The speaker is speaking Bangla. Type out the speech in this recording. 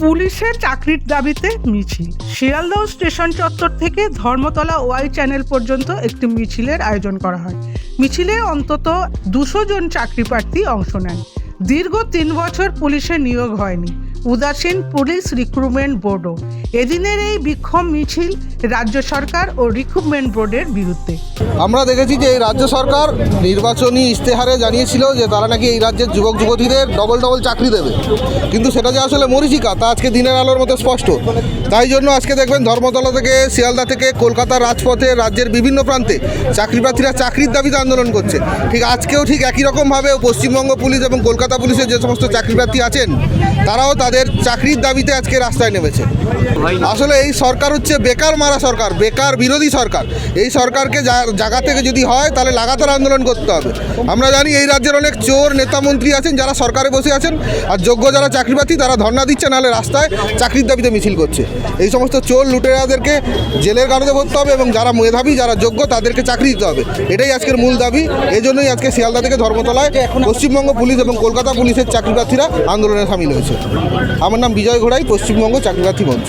পুলিশের চাকরির দাবিতে মিছিল। শিয়ালদহ স্টেশন চত্বর থেকে ধর্মতলা ওয়াই চ্যানেল পর্যন্ত একটি মিছিলের আয়োজন করা হয়। মিছিলে অন্তত দুশো জন চাকরি প্রার্থী অংশ নেন। দীর্ঘ তিন বছর পুলিশে নিয়োগ হয়নি। উদাসীন পুলিশ রিক্রুটমেন্ট বোর্ডও। এদিনের এই বিক্ষোভ মিছিল রাজ্য সরকার ও রিক্রুটমেন্ট বোর্ডের বিরুদ্ধে। আমরা দেখেছি যে এই রাজ্য সরকার নির্বাচনী ইশতেহারে জানিয়েছিল যে তারা নাকি এই রাজ্যের যুবক যুবতীদের ডবল ডবল চাকরি দেবে। কিন্তু সেটা যে আসলে মরিচিকা, তা আজকে দিনের আলোর মতো স্পষ্ট। তাই জন্য আজকে দেখবেন ধর্মতলা থেকে, শিয়ালদা থেকে কলকাতার রাজপথে, রাজ্যের বিভিন্ন প্রান্তে চাকরি প্রার্থীরা চাকরির দাবিতে আন্দোলন করছে। ঠিক আজকেও ঠিক একই রকমভাবে পশ্চিমবঙ্গ পুলিশ এবং কলকাতা পুলিশের যে সমস্ত চাকরি প্রার্থী আছেন, তারাও তাদের চাকরির দাবিতে আজকে রাস্তায় নেমেছে। আসলে এই সরকার হচ্ছে বেকার মারা সরকার, বেকার বিরোধী সরকার। এই সরকারকে জায়গা থেকে যদি হয়, তাহলে লাগাতার আন্দোলন করতে হবে। আমরা জানি এই রাজ্যের অনেক চোর নেতা মন্ত্রী আছেন, যারা সরকারে বসে আছেন, আর যোগ্য যারা চাকরি প্রার্থী তারা ধর্ণা দিচ্ছে, নাহলে রাস্তায় চাকরির দাবিতে মিছিল করছে। এই সমস্ত চোর লুটেরাদেরকে জেলের গাড়িতে ভরতে হবে, এবং যারা মেধাবী, যারা যোগ্য, তাদেরকে চাকরি দিতে হবে। এটাই আজকের মূল দাবি। এই জন্যই আজকে শিয়ালদা থেকে ধর্মতলায় পশ্চিমবঙ্গ পুলিশ এবং কলকাতা পুলিশের চাকরি প্রার্থীরা আন্দোলনে সামিল হয়েছে। আমার নাম বিজয় ঘোড়াই, পশ্চিমবঙ্গ চাকরি প্রার্থী মঞ্চ।